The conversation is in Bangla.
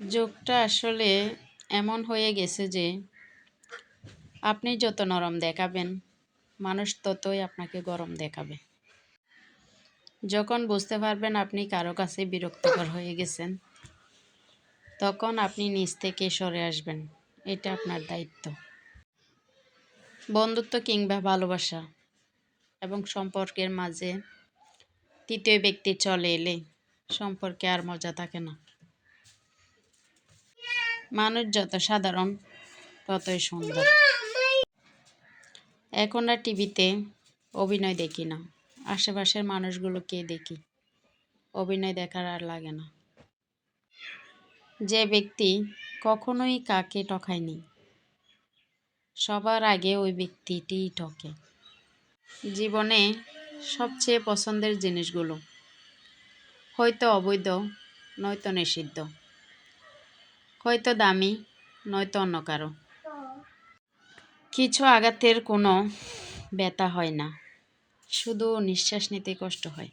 যুগটা আসলে এমন হয়ে গেছে যে আপনি যত নরম দেখাবেন, মানুষ ততই আপনাকে গরম দেখাবে। যখন বুঝতে পারবেন আপনি কারও কাছে বিরক্তকর হয়ে গেছেন, তখন আপনি নিজ থেকে সরে আসবেন। এটা আপনার দায়িত্ব। বন্ধুত্ব কিংবা ভালোবাসা এবং সম্পর্কের মাঝে তৃতীয় ব্যক্তি চলে এলে সম্পর্কে আর মজা থাকে না। মানুষ যত সাধারণ, ততই সুন্দর। এখন আর টিভিতে অভিনয় দেখি না। আশেপাশের মানুষগুলোকে দেখি। অভিনয় দেখার আর লাগে না। যে ব্যক্তি কখনোই কাকে টকায়নি সবার আগে ওই ব্যক্তিটিই ঠকে। জীবনে সবচেয়ে পছন্দের জিনিসগুলো হয়তো অবৈধ, নয়তো নিষিদ্ধ। হয়তো দামি, নয়তো অন্য কারও। কিছু আঘাতের কোনো ব্যথা হয় না। শুধু নিঃশ্বাস নিতে কষ্ট হয়।